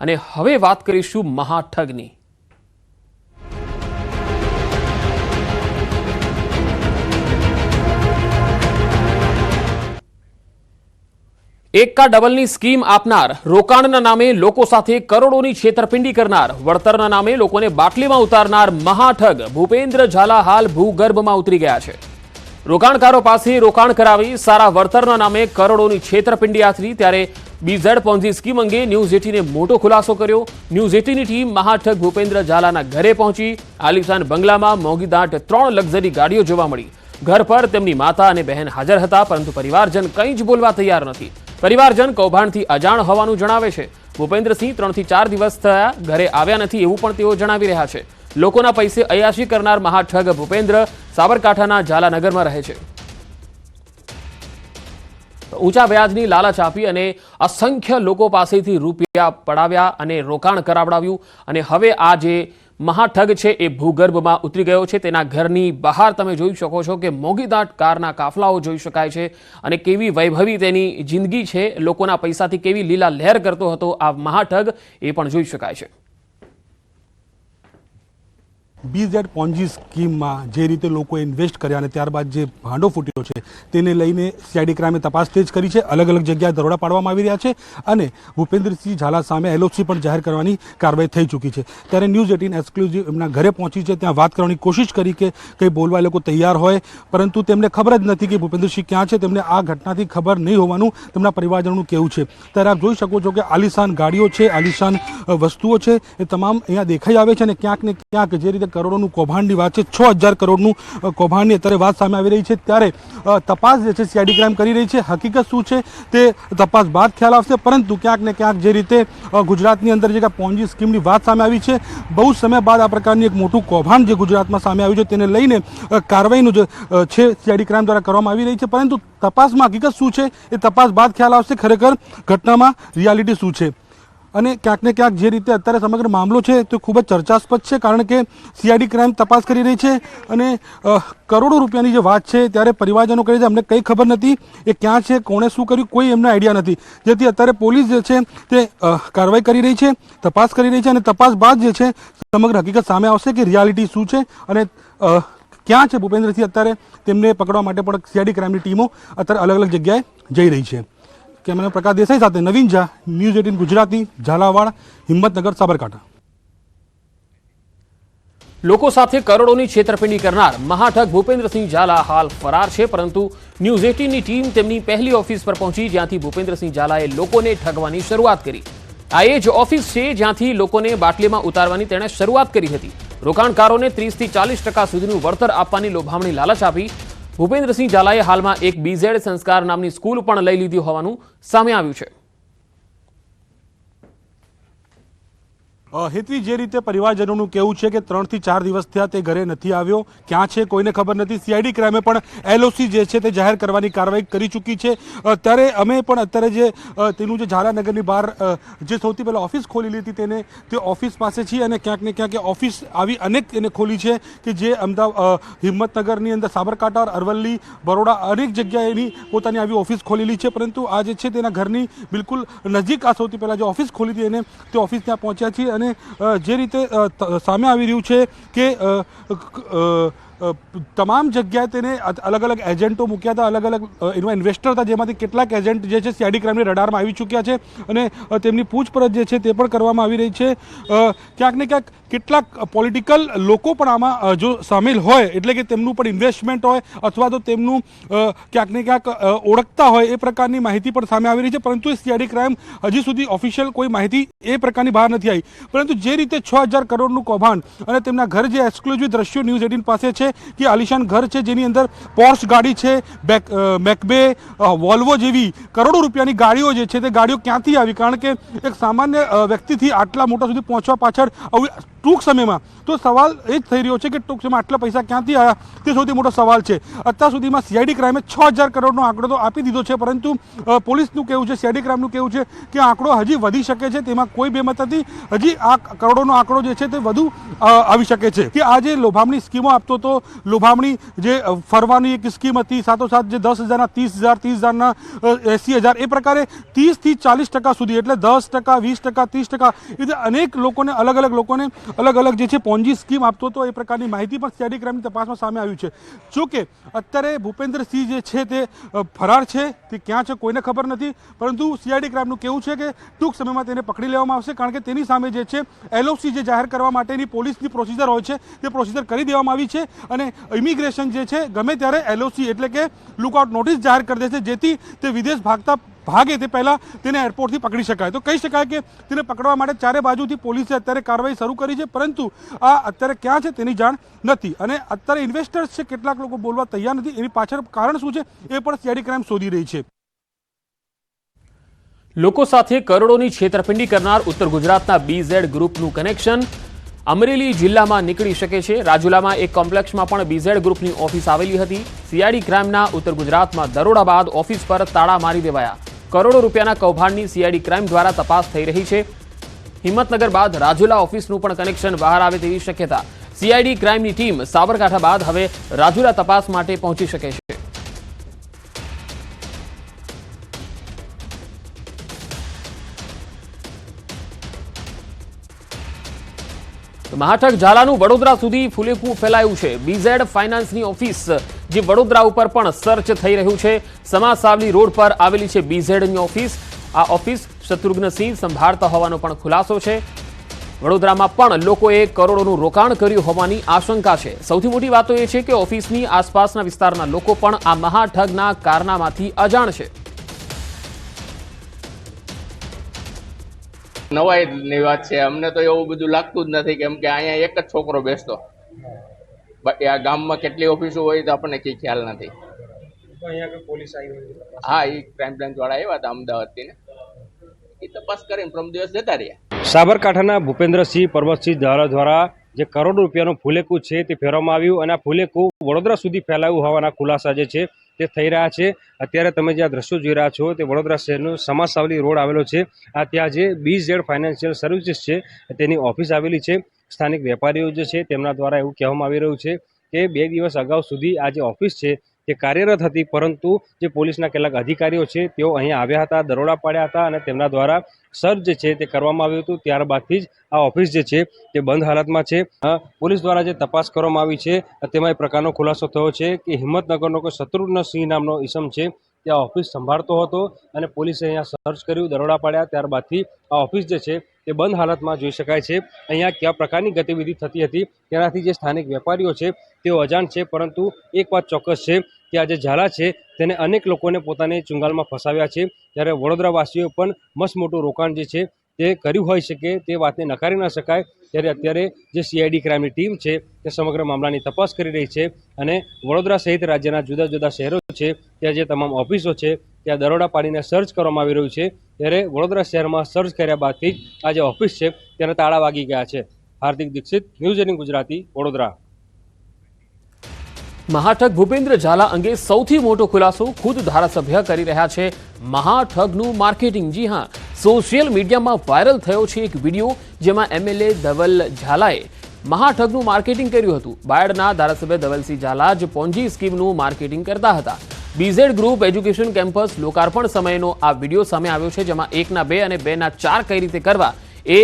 અને હવે વાત કરીશું મહાઠગની. એકા ડબલની સ્કીમ આપનાર, રોકાણના નામે લોકો સાથે કરોડોની છેતરપિંડી કરનાર, વળતરના નામે લોકોને બાટલીમાં ઉતારનાર મહાઠગ ભૂપેન્દ્ર ઝાલા હાલ ભૂગર્ભમાં ઉતરી ગયા છે. રોકાણકારો પાસે રોકાણ કરાવી સારા વળતરના નામે કરોડોની છેતરપિંડી આથરી ત્યારે બીઝેડ પોન્ઝી સ્કીમ અંગે ન્યૂઝ એટીને મોટો ખુલાસો કર્યો. ન્યૂઝ એટીની ટીમ મહાઠગ ભૂપેન્દ્ર ઝાલાના ઘરે પહોંચી. આલિશાન બંગલામાં મોંઘીદાટ ત્રણ લક્ઝરી ગાડીઓ જોવા મળી. ઘર પર તેમની માતા અને બહેન હાજર હતા, પરંતુ પરિવારજન કંઈ જ બોલવા તૈયાર નથી. પરિવારજન કૌભાંડથી અજાણ હોવાનું જણાવે છે. ભૂપેન્દ્રસિંહ ત્રણથી ચાર દિવસ થયા ઘરે આવ્યા નથી એવું પણ તેઓ જણાવી રહ્યા છે. લોકોના પૈસે અયાશી કરનાર મહાઠગ ભૂપેન્દ્ર સાબરકાંઠાના ઝાલાનગરમાં રહે છે. ઊંચા વ્યાજની લાલચ આપી અને અસંખ્ય લોકો પાસેથી રૂપિયા પડાવ્યા અને રોકાણ કરાવડાવ્યું અને હવે આ જે મહાઠગ છે એ ભૂગર્ભમાં ઉતરી ગયો છે. તેના ઘરની બહાર તમે જોઈ શકો છો કે મોગીદાટ કારના કાફલાઓ જોઈ શકાય છે અને કેવી વૈભવી તેની જિંદગી છે. લોકોના પૈસાથી કેવી લીલા લહેર કરતો હતો આ મહાઠગ એ પણ જોઈ શકાય છે. બીઝેડ પોન્જી સ્કીમમાં જે રીતે લોકોએ ઇન્વેસ્ટ કર્યા અને ત્યારબાદ જે ભાંડો ફૂટ્યો છે. તેને લઈને સીઆઈડી ક્રાઇમે તપાસ તેજ કરી છે. અલગ અલગ જગ્યાએ દરોડા પાડવામાં આવી રહ્યા છે અને ભૂપેન્દ્રસિંહ ઝાલા સામે એલઓસી પણ જાહેર કરવાની કાર્યવાહી થઈ ચૂકી છે. ત્યારે ન્યૂઝ એટીન એક્સક્લુઝિવ એમના ઘરે પહોંચી છે. ત્યાં વાત કરવાની કોશિશ કરી કે કંઈ બોલવા એ લોકો તૈયાર હોય, પરંતુ તેમને ખબર જ નથી કે ભૂપેન્દ્રસિંહ ક્યાં છે. તેમને આ ઘટનાથી ખબર નહીં હોવાનું તેમના પરિવારજનોનું કહેવું છે. ત્યારે આપ જોઈ શકો છો કે આલિશાન ગાડીઓ છે, આલિશાન વસ્તુઓ છે. એ તમામ અહીંયા દેખાઈ આવે છે અને ક્યાંક ને ક્યાંક જે રીતે કરોડોનું કૌભાંડની વાત છે, છ હજાર કરોડનું કૌભાંડની અત્યારે વાત સામે આવી રહી છે. ત્યારે તપાસ જે છે સીઆઈડી ક્રાઇમ કરી રહી છે. હકીકત શું છે તે તપાસ બાદ ખ્યાલ આવશે. પરંતુ ક્યાંક ને ક્યાંક જે રીતે ગુજરાતની અંદર જે પોન્જી સ્કીમની વાત સામે આવી છે, બહુ સમય બાદ આ પ્રકારની એક મોટું કૌભાંડ જે ગુજરાતમાં સામે આવ્યું છે તેને લઈને કાર્યવાહીનું જે છે સીઆઈડી ક્રાઇમ દ્વારા કરવામાં આવી રહી છે. પરંતુ તપાસમાં હકીકત શું છે એ તપાસ બાદ ખ્યાલ આવશે. ખરેખર ઘટનામાં રિયાલિટી શું છે? અને ક્યાંક ને ક્યાંક જે રીતે અત્યારે સમગ્ર મામલો છે તે ખૂબ જ ચર્ચાસ્પદ છે, કારણ કે સીઆઈડી ક્રાઇમ તપાસ કરી રહી છે અને કરોડો રૂપિયાની જે વાત છે ત્યારે પરિવારજનો કહે છે, અમને કંઈ ખબર નથી એ ક્યાં છે, કોણે શું કર્યું, કોઈ એમને આઈડિયા નથી. જેથી અત્યારે પોલીસ જે છે તે કાર્યવાહી કરી રહી છે, તપાસ કરી રહી છે અને તપાસ બાદ જે છે સમગ્ર હકીકત સામે આવશે કે રિયાલિટી શું છે અને ક્યાં છે ભૂપેન્દ્રસિંહ અત્યારે તેમને પકડવા માટે પણ સીઆઈડી ક્રાઇમની ટીમો અત્યારે અલગ અલગ જગ્યાએ જઈ રહી છે. કેમેરા પ્રકાશ દેસાઈ સાથે નવીન ઝા, ન્યૂઝ એટીન ગુજરાતી, ઝાલાવાડ, હિંમતનગર, સાબરકાંઠા. લોકો સાથે કરોડોની છેતરપિંડી કરનાર મહાઠગ ભૂપેન્દ્રસિંહ ઝાલા હાલ ફરાર છે, પરંતુ ન્યૂઝ એટીનની ટીમ તેમની પહેલી ઓફિસ પર પહોંચી, જ્યાંથી ભૂપેન્દ્રસિંહ ઝાલાએ લોકોને ઠગવાની શરૂઆત કરી. આ એ જ ઓફિસ છે, જ્યાંથી લોકોને બાટલીમાં ઉતારવાની તેણે શરૂઆત કરી હતી. રોકાણકારોને ત્રીસથી ચાલીસ ટકા સુધીનું વળતર આપવાની લોભામણી લાલચ આપી ભૂપેન્દ્રસિંહ ઝાલાએ હાલમાં એક બીઝેડ સંસ્કાર નામની સ્કૂલ પણ લઈ લીધી હોવાનું સામે આવ્યું છે. હેતવી જે રીતે પરિવારજનોનું કહેવું છે કે ત્રણથી ચાર દિવસ થયા તે ઘરે નથી આવ્યો, ક્યાં છે કોઈને ખબર નથી. સીઆઈડી ક્રાઇમે પણ એલઓસી જે છે તે જાહેર કરવાની કાર્યવાહી કરી ચૂકી છે. ત્યારે અમે પણ અત્યારે જે તેનું જે ઝાલાનગરની બહાર જે સૌથી પહેલાં ઓફિસ ખોલી હતી તેને, તે ઓફિસ પાસે છીએ અને ક્યાંક ને ક્યાંક ઓફિસ આવી અનેક એને ખોલી છે કે જે અમદાવાદ હિંમતનગરની અંદર સાબરકાંઠા, અરવલ્લી, બરોડા અનેક જગ્યાએ એની પોતાની આવી ઓફિસ ખોલેલી છે. પરંતુ આ જે છે તેના ઘરની બિલકુલ નજીક આ સૌથી પહેલાં જે ઓફિસ ખોલી હતી એને તે ઓફિસ ત્યાં પહોંચ્યા છીએ અને જે રીતે સામે આવી રહ્યું છે કે તમામ જગ્યાએ તેને અલગ અલગ એજન્ટો મૂક્યા હતા અલગ અલગ એમાં ઇન્વેસ્ટર હતા, જેમાંથી કેટલાક એજન્ટ જે છે સીઆઈડી ક્રાઇમની રડારમાં આવી ચૂક્યા છે અને તેમની પૂછપરછ જે છે તે પણ કરવામાં આવી રહી છે. ક્યાંક ને ક્યાંક કેટલાક પોલિટિકલ લોકો પણ આમાં જો સામેલ હોય, એટલે કે તેમનું પણ ઇન્વેસ્ટમેન્ટ હોય, અથવા તો તેમનું ક્યાંક ને ક્યાંક ઓળખતા હોય, એ પ્રકારની માહિતી પણ સામે આવી રહી છે. પરંતુ સીઆઈડી ક્રાઇમ હજી સુધી ઓફિશિયલ કોઈ માહિતી એ પ્રકારની બહાર નથી આવી. પરંતુ જે રીતે છ હજાર કરોડનું કૌભાંડ અને તેમના ઘર જે એક્સક્લુઝિવ દ્રશ્યો ન્યૂઝ એટીન પાસે છે કે આલિશાન ઘર છે જેની અંદર પોર્સ ગાડી છે, બેક મેકબે વોલ્વો જેવી કરોડો રૂપિયાની ગાડીઓ જે છે તે ગાડીઓ ક્યાંથી આવી? કારણ કે એક સામાન્ય વ્યક્તિથી આટલા મોટા સુધી પહોંચવા પાછળ આવી ટૂંક સમયમાં તો સવાલ એ જ થઈ રહ્યો છે કે ટૂંક સમયમાં આટલા પૈસા ક્યાંથી આવ્યા? તે સૌથી મોટો સવાલ છે. અત્યાર સુધીમાં સીઆઈડી ક્રાઇમે છ હજાર કરોડનો આંકડો તો આપી દીધો છે, પરંતુ પોલીસનું કહેવું છે, સીઆઈડી ક્રાઇમનું કહેવું છે કે આંકડો હજી વધી શકે છે, તેમાં કોઈ બેમત નથી. હજી આ કરોડોનો આંકડો જે છે તે વધુ આવી શકે છે. કે આ જે લોભામણી સ્કીમો આપતો હતો લોભામણી જે ફરવાની એક સ્કીમ હતી, સાથોસાથ જે દસ હજારના ત્રીસ હજાર, ત્રીસ હજારના એંસી હજાર, એ પ્રકારે ત્રીસથી ચાલીસ ટકા સુધી, એટલે દસ ટકા, વીસ ટકા, ત્રીસ ટકા, એ અનેક લોકોને, અલગ અલગ લોકોને, અલગ અલગ જે છે પોન્જી સ્કીમ આપતો હતો, એ પ્રકારની માહિતી પણ સીઆઈડી ક્રાઇમની તપાસમાં સામે આવ્યું છે. જોકે અત્યારે ભૂપેન્દ્રસિંહ જે છે તે ફરાર છે, તે ક્યાં છે કોઈને ખબર નથી, પરંતુ સીઆઈડી ક્રાઇમનું કેવું છે કે ટૂંક સમયમાં તેને પકડી લેવામાં આવશે, કારણ કે તેની સામે જે છે એલઓસી જે જાહેર કરવા માટેની પોલીસની પ્રોસિજર હોય છે, તે પ્રોસિજર કરી દેવામાં આવી છે. અને ઇમિગ્રેશન જે છે, ગમે ત્યારે એલઓસી એટલે કે લુકઆઉટ નોટિસ જાહેર કરી દેશે જેથી તે વિદેશ ભાગતા ભાગે તે પહેલાં તેને એરપોર્ટથી પકડી શકાય. તો કહી શકાય કે તેને પકડવા માટે ચારે બાજુથી પોલીસે અત્યારે કાર્યવાહી શરૂ કરી છે, પરંતુ આ અત્યારે ક્યાં છે તેની જાણ નથી. અને અત્યારે ઇન્વેસ્ટર્સ છે, કેટલાક લોકો બોલવા તૈયાર નથી. એની પાછળ કારણ શું છે, એ પણ સીઆઈડી ક્રાઇમ શોધી રહી છે. લોકો સાથે કરોડોની છેતરપિંડી કરનાર ઉત્તર ગુજરાતના બીઝેડ ગ્રુપનું કનેક્શન અમરેલી જિલ્લામાં નીકળી શકે છે. રાજુલામાં એક કોમ્પ્લેક્સમાં પણ બીઝેડ ગ્રુપની ઓફિસ આવેલી હતી. સીઆઈડી ક્રાઇમના ઉત્તર ગુજરાતમાં દરોડા બાદ ઓફિસ પર તાળા મારી દેવાયા. કરોડો રૂપિયાના કૌભાંડની સીઆઈડી ક્રાઇમ દ્વારા તપાસ થઈ રહી છે. હિંમતનગર બાદ રાજુલા ઓફિસનું પણ કનેક્શન બહાર આવે તેવી શક્યતા. સીઆઈડી ક્રાઇમની ટીમ સાબરકાંઠા બાદ હવે રાજુલા તપાસ માટે પહોંચી શકે છે. મહાઠગ ઝાલાનું વડોદરા સુધી ફુલેકું ફેલાયું છે. બીઝેડ ફાઇનાન્સની ઓફિસ, જે વડોદરા ઉપર પણ સર્ચ થઈ રહ્યું છે. સમા સાવલી રોડ પર આવેલી છે બીઝેડની ઓફિસ. આ ઓફિસ શત્રુઘ્નસિંહ સંભાળતા હોવાનો પણ ખુલાસો છે. વડોદરામાં પણ લોકોએ કરોડોનું રોકાણ કર્યું હોવાની આશંકા છે. સૌથી મોટી વાતો એ છે કે ઓફિસની આસપાસના વિસ્તારના લોકો પણ આ મહાઠગના કારનામાંથી અજાણ છે. નવાઈની વાત છે. અમને તો એવું બધું લાગતું જ નથી કેમ કે અહીંયા એક જ છોકરો બેસતો. બાકી આ ગામમાં કેટલી ઓફિસો હોય તો આપણને કઈ ખ્યાલ નથી. હા એ ક્રાઇમ બ્રાન્ચ વાળા આવ્યા હતા અમદાવાદથી ને. એ તપાસ કરીને પ્રમ દિવસ જતા રહ્યા. સાબરકાંઠાના ભૂપેન્દ્રસિંહ પર્વતસિંહ ધારા દ્વારા જે કરોડો રૂપિયાનું ફુલેકું છે તે ફેરવવામાં આવ્યું અને આ ફુલેકું વડોદરા સુધી ફેલાયું હોવાના ખુલાસા જે છે તે થઈ રહ્યા છે. અત્યારે તમે જે આ દ્રશ્યો જોઈ રહ્યા છો, તે વડોદરા શહેરનો સમાજ સાવલી રોડ આવેલો છે. આ ત્યાં જે બી ઝેડ ફાઇનાન્શિયલ સર્વિસીસ છે, તેની ઓફિસ આવેલી છે. સ્થાનિક વેપારીઓ જે છે, તેમના દ્વારા એવું કહેવામાં આવી રહ્યું છે કે બે દિવસ અગાઉ સુધી આ જે ઓફિસ છે તે કાર્યરત હતી, પરંતુ જે પોલીસના કેટલાક અધિકારીઓ છે, તેઓ અહીંયા આવ્યા હતા, દરોડા પાડ્યા હતા અને તેમના દ્વારા સર્ચ જે છે તે કરવામાં આવ્યું હતું. ત્યારબાદથી જ આ ઓફિસ જે છે તે બંધ હાલતમાં છે. પોલીસ દ્વારા જે તપાસ કરવામાં આવી છે, તેમાં એ પ્રકારનો ખુલાસો થયો છે કે હિંમતનગરનો કોઈ શત્રુઘ્ન સિંહ નામનો ઈસમ છે, તે આ ઓફિસ સંભાળતો હતો અને પોલીસે અહીંયા સર્ચ કર્યું, દરોડા પાડ્યા. ત્યારબાદથી આ ઓફિસ જે છે તે બંધ હાલતમાં જોઈ શકાય છે. અહીંયા કયા પ્રકારની ગતિવિધિ થતી હતી? તેનાથી જે સ્થાનિક વેપારીઓ છે, તેઓ અજાણ છે, પરંતુ એક વાત ચોક્કસ છે કે આ જે ઝાલા છે, તેને અનેક લોકોને પોતાની ચુંગાલમાં ફસાવ્યા છે. ત્યારે વડોદરાવાસીઓ પણ મસ્ત મોટું રોકાણ જે છે, તે કર્યું હોઈ શકે તે વાતને નકારી ન શકાય. ત્યારે અત્યારે જે સીઆઈડી ક્રાઇમની ટીમ છે, તે સમગ્ર મામલાની તપાસ કરી રહી છે અને વડોદરા સહિત રાજ્યના જુદા જુદા શહેરો છે, ત્યાં જે તમામ ઓફિસો છે ત્યાં દરોડા પાડીને સર્ચ કરવામાં આવી રહ્યું છે. ત્યારે વડોદરા શહેરમાં સર્ચ કર્યા બાદથી જ આ જે ઓફિસ છે તેને તાળા વાગી ગયા છે. Hardik Dixit, news eighteen Gujarati, Vadodara. મહાઠગ Bhupendra Jhala અંગે સૌથી મોટો ખુલાસો ખુદ ધારાસભ્ય કરી રહ્યા છે. મહાઠગનું માર્કેટિંગ. જી હા, સોશિયલ મીડિયામાં વાયરલ થયો છે એક વીડિયો જેમાં એમએલએ ધવલ ઝાલાએ મહાઠગનું માર્કેટિંગ કર્યું હતું. બાયડના ધારાસભ્ય ધવલસિંહ ઝાલા જ પોન્જી સ્કીમનું માર્કેટિંગ કરતા હતા. બીઝેડ ગ્રુપ એજ્યુકેશન કેમ્પસ લોકાર્પણ સમયનો આ વીડિયો સામે આવ્યો છે, જેમાં એકના બે અને બેના ચાર કઈ રીતે કરવા એ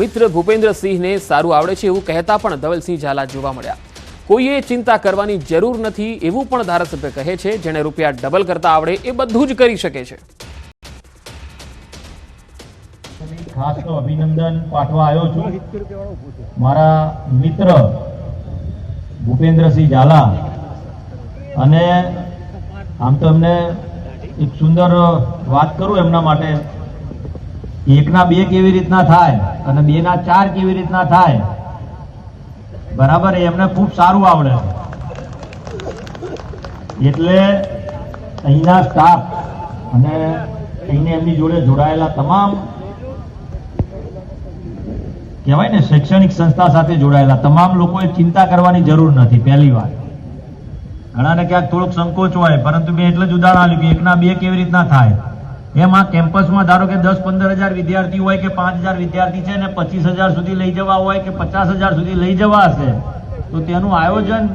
મિત્ર ભૂપેન્દ્રસિંહને સારું આવડે છે એવું કહેતા પણ ધવલસિંહ ઝાલા જોવા મળ્યા. કોઈએ ચિંતા કરવાની જરૂર નથી એવું પણ ધારાસભ્ય કહે છે જેને રૂપિયા ડબલ કરતા આવડે એ બધું જ કરી શકે છે. ખાસ તો અભિનંદન પાઠવા આવ્યો છું. મારા મિત્ર ભૂપેન્દ્રસિંહ ઝાલા અને આમ તો એમને એક સુંદર વાત કરું એમના માટે. એકના બે કેવી રીતના થાય અને બે ના ચાર કેવી રીતના થાય? બરાબર એમને ખૂબ સારું આવડે. એટલે અહીંના સ્ટાફ અને અહીંને એમની જોડે જોડાયેલા તમામ કહેવાય ને શૈક્ષણિક સંસ્થા સાથે જોડાયેલા તમામ લોકોએ ચિંતા કરવાની જરૂર નથી, પહેલી વાત. ઘણાને ક્યાંક થોડોક સંકોચ હોય, પરંતુ મેં એટલે જ ઉદાહરણ આપ્યું કે એકના બે કેવી રીતના થાય? એમ કેમ્પસમાં ધારો કે દસ પંદર હજાર વિદ્યાર્થી હોય કે પાંચ હજાર વિદ્યાર્થી છે ને પચીસ હજાર સુધી લઈ જવા હોય કે પચાસ હજાર સુધી લઈ જવા હશે, તો તેનું આયોજન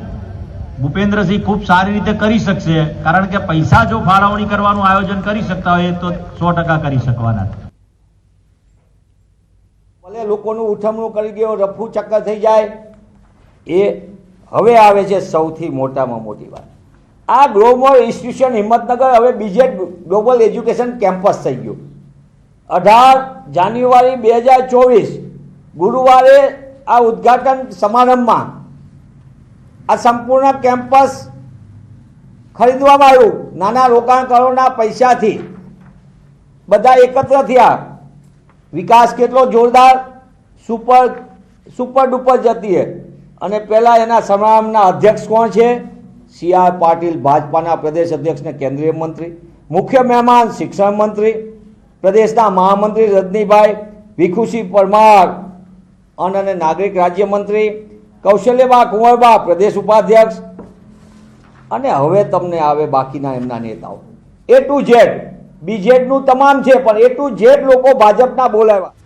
ભૂપેન્દ્રસિંહ ખૂબ સારી રીતે કરી શકશે, કારણ કે પૈસા જો ફાળવણી કરવાનું આયોજન કરી શકતા હોય તો સો ટકા કરી શકવાના. ભલે લોકોનું ઉઠમણું કરી ગયો રફુ ચક્કર થઈ જાય, એ હવે આવે છે સૌથી મોટામાં મોટી વાત. આ ગ્લોબલ ઇન્સ્ટિટ્યુશન હિંમતનગર હવે બીજે ગ્લોબલ એજ્યુકેશન કેમ્પસ થઈ ગયું. અઢાર જાન્યુઆરી બે હજાર ચોવીસ ગુરુવારે આ ઉદ્ઘાટન સમારંભમાં આ સંપૂર્ણ કેમ્પસ ખરીદવામાં આવ્યું. નાના રોકાણકારોના પૈસાથી બધા એકત્ર થયા. વિકાસ કેટલો જોરદાર, સુપર સુપર ડુપર જતી અને પહેલાં એના સમારંભના અધ્યક્ષ કોણ છે? સી આર પાટીલ, ભાજપાના પ્રદેશ અધ્યક્ષ ને કેન્દ્રીય મંત્રી, મુખ્ય મહેમાન શિક્ષણ મંત્રી, પ્રદેશના મહામંત્રી રજનીભાઈ ભીખુસિંહ પરમાર, અન્ન અને નાગરિક રાજ્યમંત્રી કૌશલ્યબા કુંવરબા, પ્રદેશ ઉપાધ્યક્ષ. અને હવે તમને આવે બાકીના એમના નેતાઓ. એ ટુ ઝેડ બીજેડનું તમામ છે, પણ એ ટુ ઝેડ લોકો ભાજપના બોલાવ્યા.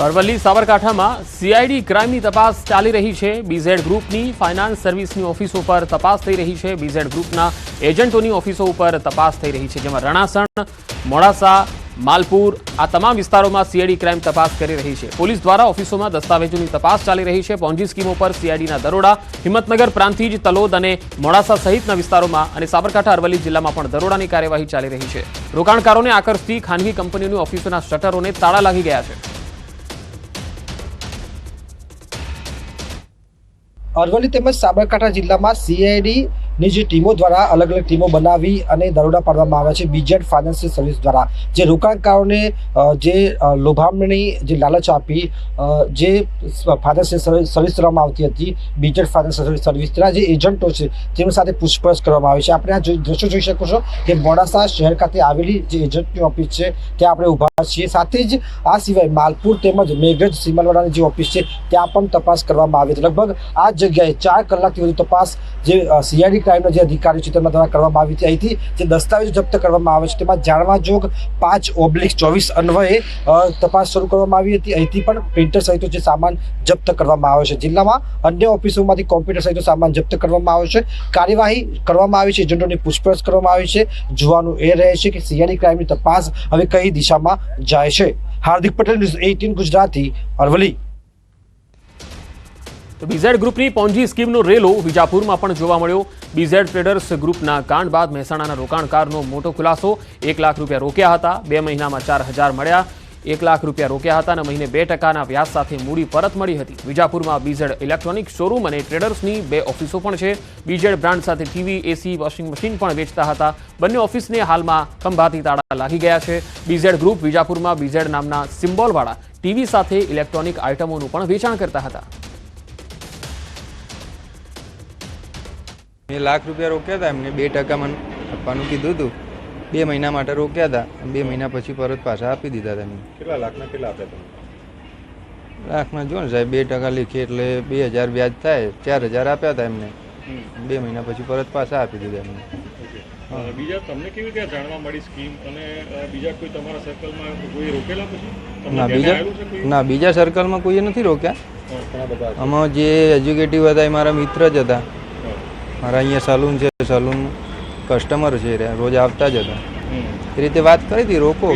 અરવલ્લી સાબરકાંઠામાં સીઆઈડી ક્રાઇમની તપાસ ચાલી રહી છે. બીઝેડ ગ્રુપની ફાઇનાન્સ સર્વિસની ઓફિસો પર તપાસ થઈ રહી છે. બીઝેડ ગ્રુપના એજન્ટોની ઓફિસો ઉપર તપાસ થઈ રહી છે, જેમાં રણાસણ, મોડાસા, માલપુર આ તમામ વિસ્તારોમાં સીઆઈડી ક્રાઇમ તપાસ કરી રહી છે. પોલીસ દ્વારા ઓફિસોમાં દસ્તાવેજોની તપાસ ચાલી રહી છે. પોન્જી સ્કીમો પર સીઆઈડીના દરોડા, હિંમતનગર, પ્રાંતિજ, તલોદ અને મોડાસા સહિતના વિસ્તારોમાં અને સાબરકાંઠા, અરવલ્લી જિલ્લામાં પણ દરોડાની કાર્યવાહી ચાલી રહી છે. રોકાણકારોને આકર્ષતી ખાનગી કંપનીઓની ઓફિસોના શટરોને તાળા લાગી ગયા છે. અરવલ્લી તેમજ સાબરકાંઠા જિલ્લામાં સીઆઈડી ની જે ટીમો દ્વારા અલગ અલગ ટીમો બનાવી અને દરોડા પાડવામાં આવ્યા છે બીજેડ ફાઇનાન્શિયલ સર્વિસ દ્વારા. જે રોકાણકારોને જે લોભામણી, જે લાલચ આપી જે ફાઇનાન્શિયલ સર્વિસ કરવામાં આવતી હતી, બીજેડ ફાઇનાન્શિયલ સર્વિસ તેના જે એજન્ટો છે, તેમની સાથે પૂછપરછ કરવામાં આવી છે. આપણે આ દ્રશ્યો જોઈ શકો છો કે મોડાસા શહેર ખાતે આવેલી જે એજન્ટની ઓફિસ છે, ત્યાં આપણે ઊભા છીએ. સાથે જ આ સિવાય માલપુર તેમજ મેઘરજ સિમલવાડાની જે ઓફિસ છે, ત્યાં પણ તપાસ કરવામાં આવી હતી. લગભગ આ જગ્યાએ ચાર કલાકથી વધુ તપાસ જે સીઆઈડી ક્રાઇમના જે અધિકારીઓ છે તેમના દ્વારા કરવામાં આવી હતી. જે દસ્તાવેજો જપ્ત કરવામાં આવે છે તેમાં જાણવા જોગ પાંચ ઓબ્લિક ચોવીસ અન્વયે તપાસ શરૂ કરવામાં આવી હતી. અહીંથી પણ પ્રિન્ટર સહિતનો જે સામાન જપ્ત કરવામાં આવ્યો છે. જિલ્લામાં અન્ય ઓફિસોમાંથી કોમ્પ્યુટર સહિતનો સામાન જપ્ત કરવામાં આવ્યો છે. કાર્યવાહી કરવામાં આવી છે. એજન્ટોની પૂછપરછ કરવામાં આવી છે. જોવાનું એ રહે છે કે સીઆઈડી ક્રાઇમની તપાસ હવે કઈ દિશામાં જાય છે. Hardik Patel news eighteen Gujarati Aravalli. તો બીઝેડ ગ્રુપની પોન્જી સ્કીમનો રેલો વિજાપુરમાં પણ જોવા મળ્યો. બીઝેડ ટ્રેડર્સ ગ્રુપના કાંડ બાદ મહેસાણાના રોકાણકારનો મોટો ખુલાસો. એક લાખ રૂપિયા રોક્યા હતા. બે મહિનામાં ચાર હજાર મળ્યા. એક લાખ રૂપિયા રોક્યા હતા અને મહિને બે ટકાના વ્યાજ સાથે મૂડી પરત મળી હતી. વિજાપુરમાં બીઝેડ ઇલેક્ટ્રોનિક શોરૂમ અને ટ્રેડર્સની બે ઓફિસો પણ છે. બીઝેડ બ્રાન્ડ સાથે ટીવી એસી વોશિંગ મશીન પણ વેચતા હતા. બંને ઓફિસને હાલમાં ખંભાતી તાળા લાગી ગયા છે. બીઝેડ ગ્રુપ વિજાપુરમાં બીઝેડ નામના સિમ્બોલવાળા ટીવી સાથે ઇલેક્ટ્રોનિક આઇટમોનું પણ વેચાણ કરતા હતા. મેં લાખ રૂપિયા રોક્યા હતા એમને બે ટકા મને આપવાનું કીધું હતું. બે મહિના માટે રોક્યા હતા બે મહિના પછી પરત પાછા આપી દીધા હતા એમને. કેટલા લાખના કેટલા આપ્યા તમે? લાખના જો ને સાહેબ બે ટકા લીખી એટલે બે હજાર વ્યાજ થાય ચાર હજાર આપ્યા હતા એમને. બે મહિના પછી પરત પાછા આપી દીધા એમને. બીજા તમને કેવી રીતે જાણવા મળી સ્કીમ? અને બીજા કોઈ તમારા સર્કલમાં કોઈ રોકેલા પછી? ના બીજા? ના બીજા સર્કલમાં કોઈએ નથી રોક્યા. આમાં જે એજ્યુકેટિવ હતા એ મારા મિત્ર જ હતા. મારા અહીંયા સલૂન છે સલૂન કસ્ટમર છે રોજ આવતા જ હતા. એ રીતે વાત કરી હતી રોકો.